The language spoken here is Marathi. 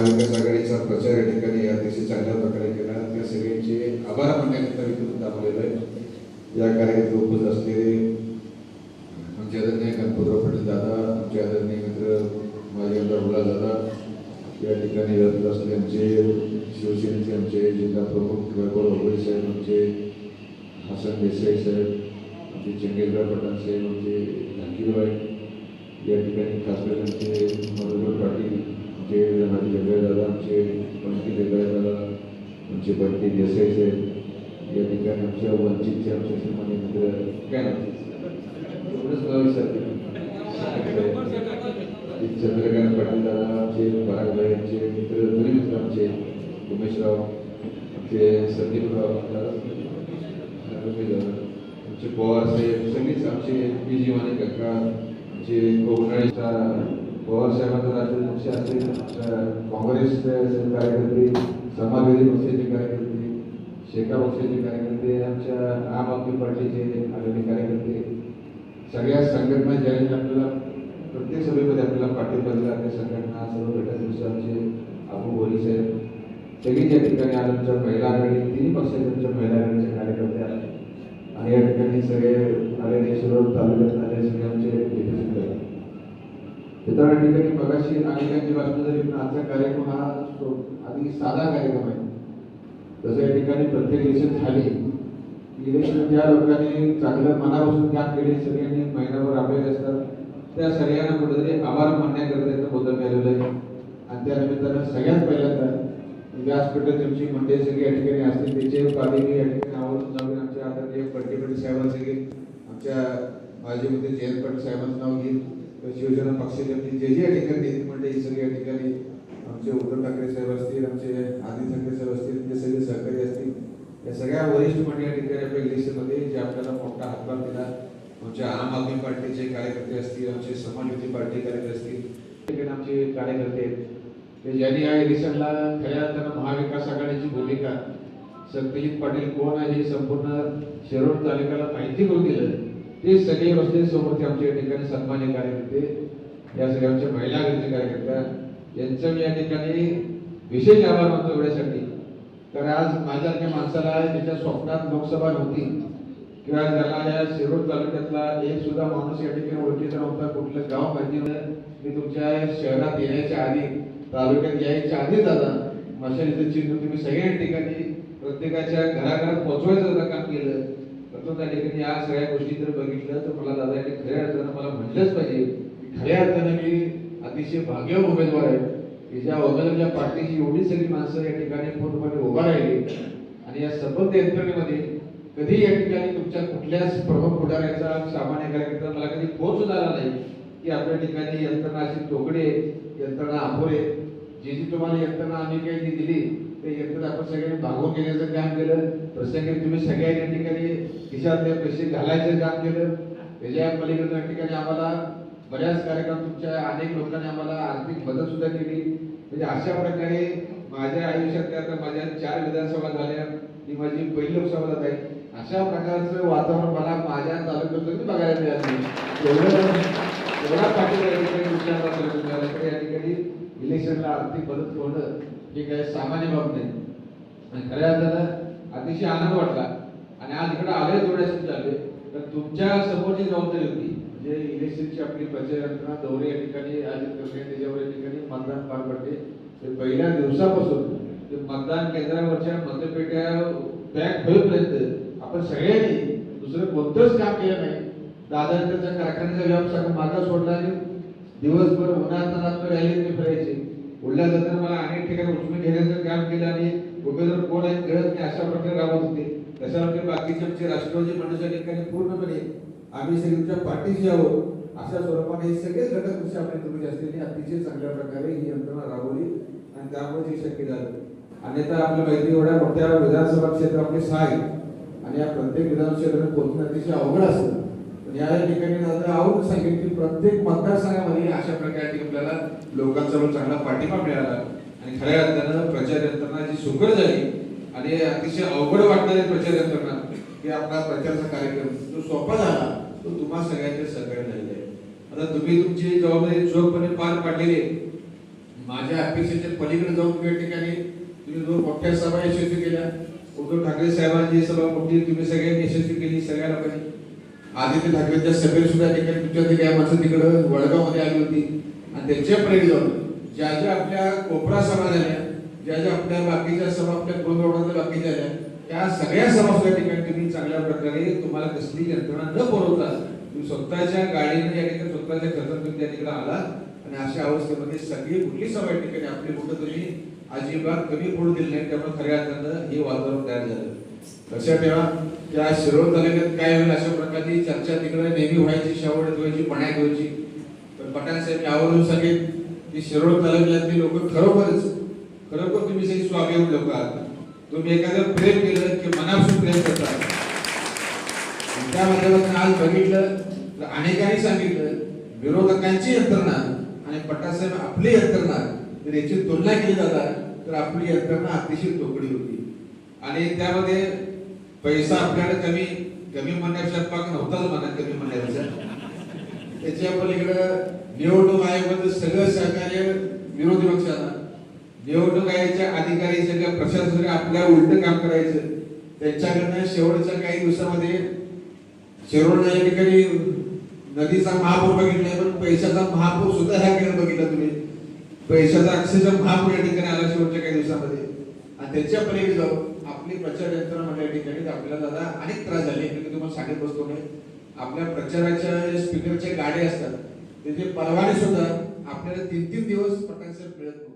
महाविकास आघाडीचा प्रचार या ठिकाणी अतिशय चांगल्या प्रकारे केला. त्या सगळ्यांचे आभार मानण्याकरता इथून दाखवलेलं आहे. या कार्यक्रमात उपस्थित असलेले आमचे आदरणीय गणपतराव पटेल दादा आमचे आदरणीय मित्र माझे आमदार मुला दादा या ठिकाणी व्यस्त असलेले आमचे शिवसेनेचे आमचे जिल्हा प्रमुख वैभव अभय साहेब आमचे हसन देसाई साहेब आमचे चंगेजराव पठाण साहेब आमचे झाकीरबाई या ठिकाणी खास करून आमचे मनोहर पाटील आमचे राजे जगदाळे दादा आमचे पंडित जगदाळे दादा आमचे पंडित देसाई साहेब या ठिकाणी आमच्या वंचितचे आमचे श्रीमानी मित्र. काय नाव? चंद्रकांत पाटील दादा आमचे परागभाई आमचे मित्र दोन्ही मित्र आमचे उमेशराव आमचे संदीपराव दादा आमचे पवार साहेब सगळेच आमचे पी जी माने काका आमचे कोकणाळीचा पवार साहेबांचा राष्ट्रपक्ष असेल काँग्रेस कार्यकर्ते समाजवादी पक्षाचे कार्यकर्ते शेका पक्षाचे कार्यकर्ते आमच्या आम आदमी पार्टीचे आलेले कार्यकर्ते सगळ्या संघटना ज्या आपल्याला प्रत्येक सभेमध्ये आपल्याला पाठिंबा दिला त्या संघटना सर्व घटक आमचे अबू बोरी साहेब सगळी त्या ठिकाणी आज आमच्या महिला आघाडी तिन्ही पक्षाच्या आमच्या महिला आघाडीचे कार्यकर्ते आले आणि या ठिकाणी सगळे आलेले सर्व तालुक्यात आले सगळे आमचे विकसित झाले तर या ठिकाणी मगाशी अनेकांची भाषण झाली पण आजचा कार्यक्रम हा सो- अगदी साधा कार्यक्रम आहे. तसं या ठिकाणी प्रत्येक इलेक्शन झाली इलेक्शन ज्या लोकांनी चांगलं मनापासून काम केले, सगळ्यांनी महिनाभर राबलेले असतात, त्या सगळ्यांना कुठेतरी आभार मानण्याकरता इथं मुद्दा मिळालेला आहे. आणि त्या निमित्तानं सगळ्यात पहिल्यांदा व्यासपीठ तुमची मंडळी सगळी या ठिकाणी असतील त्याचे पालिके या ठिकाणी आवर्जून जाऊन आमच्या आदरणीय पडके पाटील साहेबांचे आमच्या माजी मंत्री जयंत पाटील साहेबांचं नाव घेईल शिवसेना पक्षाच्या जे जे या ठिकाणी नेते मंडळी सगळे या ठिकाणी आमचे उद्धव ठाकरे साहेब असतील आमचे आदित्य ठाकरे साहेब असतील ते सगळे सहकारी असतील. या सगळ्या वरिष्ठ मंडळी या ठिकाणी आपल्या इलेक्शनमध्ये जे आपल्याला मोठा हातभार दिला. आमच्या आम आदमी पार्टीचे कार्यकर्ते असतील आमचे समाजवादी पार्टी कार्यकर्ते असतील. ठिकाणी आमचे कार्यकर्ते आहेत. ज्यांनी या इलेक्शनला खऱ्या अर्थानं महाविकास आघाडीची भूमिका सत्यजित पाटील कोण आहे हे संपूर्ण शिरोड तालुक्याला माहिती करून दिलं ते सगळे बसले समोरचे आमच्या या ठिकाणी सन्मान्य कार्यकर्ते या सगळ्या आमच्या महिला कार्यकर्त्या यांचं मी या ठिकाणी विशेष आभार मानतो एवढ्यासाठी. तर आज माझ्यासारख्या माणसाला त्याच्या स्वप्नात लोकसभा नव्हती किंवा ज्याला या शिरोड तालुक्यातला एक सुद्धा माणूस या ठिकाणी ओळखीचा नव्हता कुठलं गाव माहिती मी तुमच्या शहरात येण्याच्या आधी तालुक्यात यायच्या आधीच दादा मशालीचं चिन्ह तुम्ही सगळ्या ठिकाणी प्रत्येकाच्या घराघरात पोहोचवायचं काम केलं. तर तो त्या या सगळ्या गोष्टी जर बघितलं तर मला दादा याने खऱ्या अर्थानं मला म्हटलंच पाहिजे. खऱ्या अर्थानं मी अतिशय भाग्य उमेदवार आहे. की ज्या पार्टीची एवढी सगळी माणसं या ठिकाणी पूर्णपणे उभा राहिली. आणि या सबंध यंत्रणेमध्ये कधी या ठिकाणी तुमच्या कुठल्याच प्रमुख पुढाऱ्याचा सामान्य कार्यकर्ता मला कधी फोन सुद्धा आला नाही की आपल्या ठिकाणी यंत्रणा अशी तोकडे यंत्रणा अपुरे जी जी तुम्हाला यंत्रणा आम्ही काही जी दिली ते यंत्रणा आपण सगळ्यांनी भागवून घेण्याचं काम केलं. प्रसंगी तुम्ही सगळ्या या ठिकाणी खिशातले पैसे घालायचं काम केलं. त्याच्या पलीकडे या ठिकाणी आम्हाला बऱ्याच कार्यक्रम तुमच्या अनेक लोकांनी आम्हाला आर्थिक मदत सुद्धा केली. म्हणजे अशा प्रकारे माझ्या आयुष्यातल्या आता माझ्या चार विधानसभा झाल्या ही माझी पहिली लोकसभा जात आहे अशा प्रकारचं वातावरण मला माझ्या तालुक्यातून बघायला मिळालं एवढं एवढा पाठिंबा इलेक्शनला आर्थिक मदत होणं हे काय सामान्य बाब नाही. आणि खऱ्या अर्थानं अतिशय आनंद वाटला. आणि आज इकडे आले थोड्यासाठी झाले तर तुमच्या समोरची जबाबदारी होती म्हणजे इलेक्शनची आपली प्रचार यंत्रणा दौरे या ठिकाणी आयोजित करणे त्याच्यावर या ठिकाणी मतदान पार पडते. ते पहिल्या दिवसापासून ते मतदान केंद्रावरच्या मतपेट्या बॅग होईपर्यंत आपण सगळ्यांनी दुसरं कोणतंच काम केलं नाही. दादा कारखान्याचा व्यवसाय मागा सोडला आणि दिवसभर उन्हात रॅली ते फिरायचे. उडल्या जाताना मला अनेक ठिकाणी उचलून घेण्याचं काम केलं आणि उमेदवार कोण आहेत कळत नाही अशा प्रकारे राबत होते. त्याच्यामध्ये बाकीच्या बाकीचे आमचे राष्ट्रवादी मंडळाच्या ठिकाणी पूर्णपणे आम्ही सगळे पाठीशी आहोत. अशा स्वरूपाने हे सगळे घटक कृषी आपल्या तुम्ही असलेली अतिशय चांगल्या प्रकारे ही यंत्रणा राबवली आणि त्यामुळे हे शक्य झालं. अन्यथा आपल्या माहिती एवढ्या मोठ्या विधानसभा क्षेत्र आपले सहा आहेत आणि या प्रत्येक विधानसभा क्षेत्रात पोहोचणं अतिशय अवघड असतं या ठिकाणी दादा आहोत. सांगेल की प्रत्येक मतदारसंघामध्ये अशा प्रकारची आपल्याला लोकांचा चांगला पाठिंबा मिळाला. आणि खऱ्या अर्थानं प्रचार यंत्रणा जी सुकर झाली आणि अतिशय अवघड वाटणारी प्रचार यंत्रणा की आपला प्रचारचा कार्यक्रम जो सोपा झाला तो तुम्हा सगळ्यांच्या सहकार्य झालेला आहे. आता तुम्ही तुमची जबाबदारी चोखपणे पार पाडलेली माझ्या अपेक्षेच्या पलीकडे जाऊन या ठिकाणी तुम्ही दोन मोठ्या सभा यशस्वी केल्या उद्धव ठाकरे साहेबांची सभा मोठी तुम्ही सगळ्यांनी यशस्वी केली सगळ्या लोकांनी. आदित्य ठाकरेंच्या सभेत सुद्धा या ठिकाणी तुमच्या ते काय माणसं तिकडं वडगावमध्ये आली होती. आणि त्यांच्या प्रेम जाऊन. ज्या ज्या आपल्या कोपरा सभा झाल्या ज्या ज्या आपल्या बाकीच्या सभा आपल्या गोंधवडातल्या बाकीच्या झाल्या त्या सगळ्या सभा सुद्धा ठिकाणी तुम्ही चांगल्या प्रकारे तुम्हाला कसली यंत्रणा न पुरवता तुम्ही स्वतःच्या गाडीने या ठिकाणी स्वतःच्या खर्चात तुम्ही त्या ठिकाणी आला आणि अशा अवस्थेमध्ये सगळी कुठली सभा ठिकाणी आपली कुठं तुम्ही अजिबात कमी पडू दिली नाही. त्यामुळे खऱ्या अर्थानं हे वातावरण तयार झालं. लक्षात ठेवा. त्या शिरोळ तालुक्यात काय होईल अशा प्रकारची चर्चा तिकडे नेहमी व्हायची शेवट व्हायची पण्यात व्हायची तर पठाण साहेब आवर्जून सांगेल की शिरोळ तालुक्यातली लोक खरोखरच खरोखर तुम्ही सगळी स्वाभिमान लोक आहात. तुम्ही एखादं प्रेम केलं की मनापासून प्रेम करता. त्या माध्यमातून आज बघितलं तर अनेकांनी सांगितलं विरोधकांची यंत्रणा आणि पट्टासाहेब आपली यंत्रणा जर याची तुलना केली जातात तर आपली यंत्रणा अतिशय तोकडी होती. आणि त्यामध्ये पैसा आपल्याला कमी कमी म्हणण्यापेक्षा पाक नव्हताच म्हणा कमी म्हणण्यापेक्षा. त्याच्या पलीकडं निवडणूक आयोगाचं सगळं सहकार्य विरोधी पक्षाला. निवडणूक आयोगाच्या अधिकारी सगळ्या प्रशासन आपल्या उलट काम करायचं. त्यांच्याकडनं शेवटच्या काही दिवसामध्ये शेवटच्या या ठिकाणी नदीचा महापूर बघितलाय पण पैशाचा महापूर सुद्धा ह्या ठिकाणी बघितला तुम्ही. पैशाचा अक्षरशः महापूर या ठिकाणी आला शेवटच्या काही दिवसामध्ये. आणि त्याच्या पलीकडे जाऊ आपली प्रचार यंत्रणा म्हणल्या ठिकाणी आपल्याला दादा अनेक त्रास झाले. मी तुम्हाला सांगत बसतो नाही. आपल्या प्रचाराच्या स्पीकरचे गाडे गाड्या असतात त्याचे परवाने सुद्धा आपल्याला तीन तीन दिवस पटांग मिळत